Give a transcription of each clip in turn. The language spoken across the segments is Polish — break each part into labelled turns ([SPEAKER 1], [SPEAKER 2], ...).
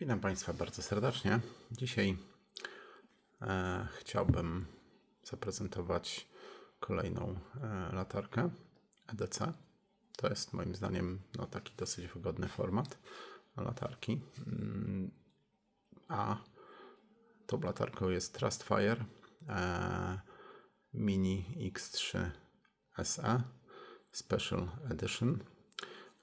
[SPEAKER 1] Witam Państwa bardzo serdecznie. Dzisiaj e, chciałbym zaprezentować kolejną e, latarkę EDC. To jest moim zdaniem no, taki dosyć wygodny format latarki. Mm, A tą latarką jest Trustfire e, Mini X3 SE Special Edition.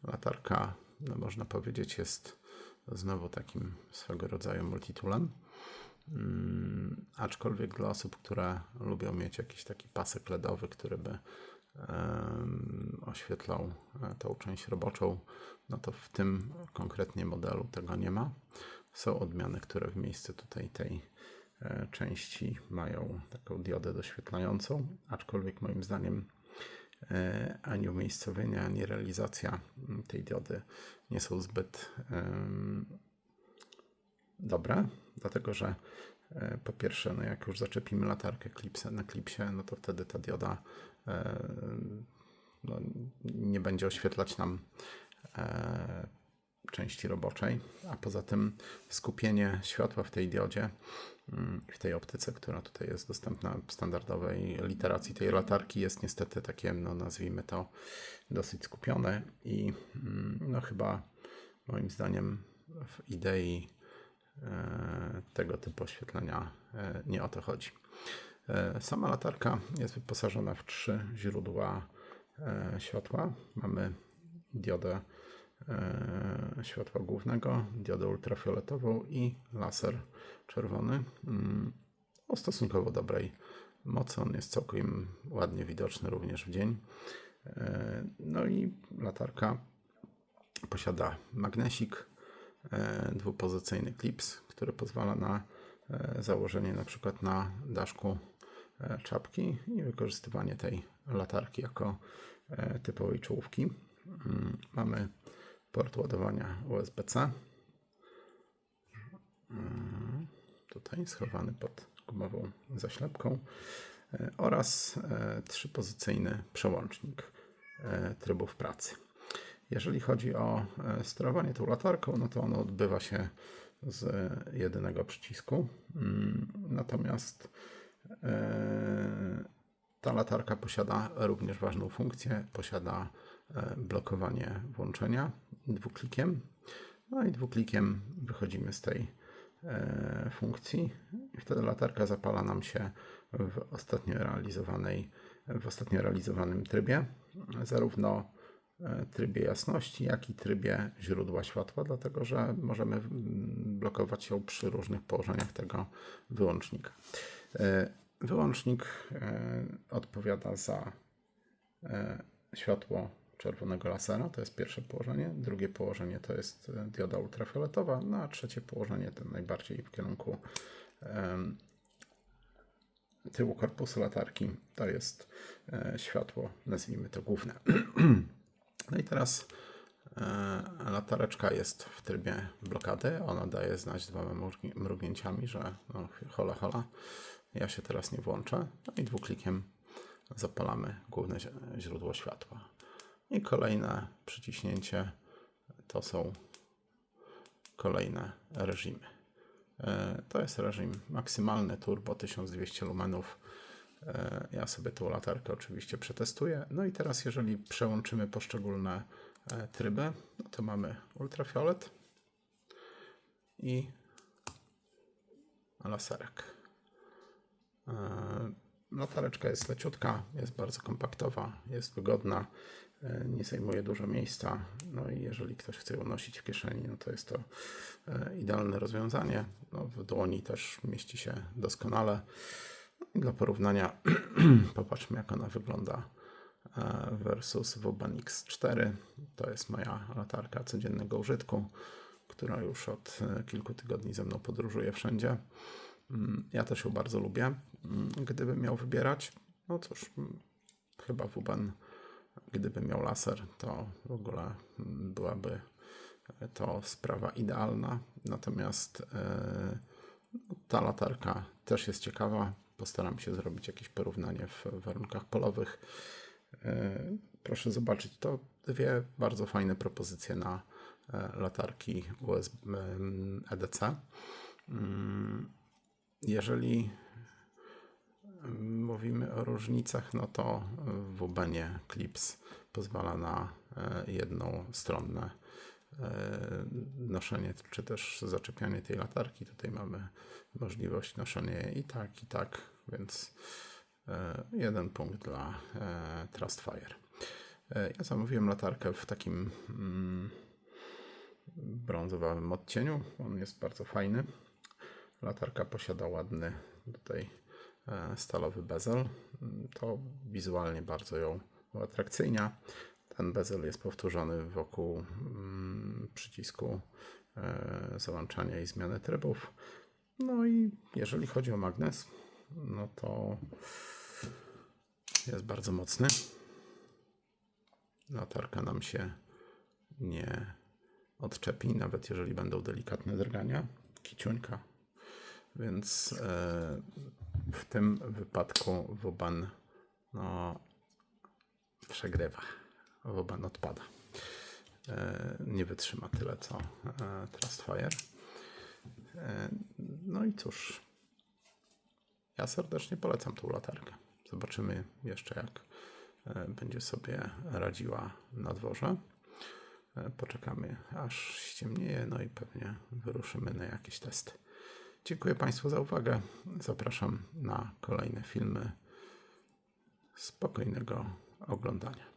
[SPEAKER 1] Latarka, no można powiedzieć, jest znowu takim swego rodzaju multitoolem. Mm, aczkolwiek dla osób, które lubią mieć jakiś taki pasek LEDowy, który by oświetlał e, tą część roboczą, no to w tym konkretnie modelu tego nie ma. Są odmiany, które w miejsce tutaj tej e, części mają taką diodę doświetlającą, aczkolwiek moim zdaniem ani umiejscowienie, ani realizacja tej diody nie są zbyt dobre, dlatego że e, po pierwsze, no jak już zaczepimy latarkę klipsę, na klipsie, no to wtedy ta dioda e, no, nie będzie oświetlać nam e, części roboczej, a poza tym skupienie światła w tej diodzie, mm, w tej optyce, która tutaj jest dostępna w standardowej literacji tej latarki, jest niestety takie, no nazwijmy to, dosyć skupione i mm, no chyba moim zdaniem w idei e, tego typu oświetlenia e, nie o to chodzi. E, Sama latarka jest wyposażona w trzy źródła światła. Mamy diodę światła głównego, diodę ultrafioletową i laser czerwony mm, o stosunkowo dobrej mocy. On jest całkiem ładnie widoczny również w dzień. E, No i latarka posiada magnesik, e, dwupozycyjny klips, który pozwala na e, założenie na przykład na daszku e, czapki i wykorzystywanie tej latarki jako e, typowej czołówki. Mm, Mamy port ładowania USB-C. Mm, Tutaj schowany pod gumową zaślepką e, oraz e, trzypozycyjny przełącznik e, trybów pracy. Jeżeli chodzi o sterowanie tą latarką, no to ono odbywa się z jedynego przycisku. Mm, Natomiast ta latarka posiada również ważną funkcję, posiada blokowanie włączenia dwuklikiem. No i dwuklikiem wychodzimy z tej e, funkcji i wtedy latarka zapala nam się w ostatnio realizowanej, w ostatnio realizowanym trybie, zarówno e, trybie jasności, jak i trybie źródła światła, dlatego że możemy mm, blokować ją przy różnych położeniach tego wyłącznika. E, Wyłącznik e, odpowiada za e, światło czerwonego lasera, to jest pierwsze położenie. Drugie położenie to jest e, dioda ultrafioletowa, no a trzecie położenie to najbardziej w kierunku em, tyłu korpusu latarki to jest e, światło, nazwijmy to główne. No i teraz e, latareczka jest w trybie blokady. Ona daje znać dwoma mrugni- mrugnięciami, że no, hola, hola, ja się teraz nie włączę. No i dwuklikiem zapalamy główne źródło światła. I kolejne przyciśnięcie to są kolejne reżimy. E, To jest reżim maksymalny turbo 1200 lumenów. E, Ja sobie tą latarkę oczywiście przetestuję. No i teraz, jeżeli przełączymy poszczególne e, tryby, no to mamy ultrafiolet i laserek. Latareczka jest leciutka, jest bardzo kompaktowa, jest wygodna, nie zajmuje dużo miejsca. No i jeżeli ktoś chce ją nosić w kieszeni, no to jest to e, idealne rozwiązanie. No, w dłoni też mieści się doskonale. No dla porównania popatrzmy jak ona wygląda e, versus Woban X4. To jest moja latarka codziennego użytku, która już od e, kilku tygodni ze mną podróżuje wszędzie. Mm, Ja też ją bardzo lubię. Mm, Gdybym miał wybierać, no cóż, mm, chyba Wuban, gdyby miał laser, to w ogóle byłaby to sprawa idealna. Natomiast e, no, ta latarka też jest ciekawa. Postaram się zrobić jakieś porównanie w warunkach polowych. E, Proszę zobaczyć, to dwie bardzo fajne propozycje na e, latarki USB EDC. Mm, Jeżeli mówimy o różnicach, no to w Ubenie Clips pozwala na e, jednostronne e, noszenie, czy też zaczepianie tej latarki. Tutaj mamy możliwość noszenia i tak, i tak, więc e, jeden punkt dla e, Trustfire. E, Ja zamówiłem latarkę w takim mm, brązowym odcieniu. On jest bardzo fajny. Latarka posiada ładny tutaj e, stalowy bezel. Mm, To wizualnie bardzo ją uatrakcyjnia. Ten bezel jest powtórzony wokół mm, przycisku e, załączania i zmiany trybów. No i jeżeli chodzi o magnes, no to jest bardzo mocny. Latarka nam się nie odczepi, nawet jeżeli będą delikatne drgania. Kiciuńka. Więc e, w tym wypadku Woban no, przegrywa. Woban odpada. E, nie wytrzyma tyle co e, Trustfire. E, no i cóż, ja serdecznie polecam tą latarkę. Zobaczymy jeszcze, jak będzie sobie radziła na dworze. Poczekamy, aż ściemnieje, no i pewnie wyruszymy na jakieś testy. Dziękuję Państwu za uwagę. Zapraszam na kolejne filmy. Spokojnego oglądania.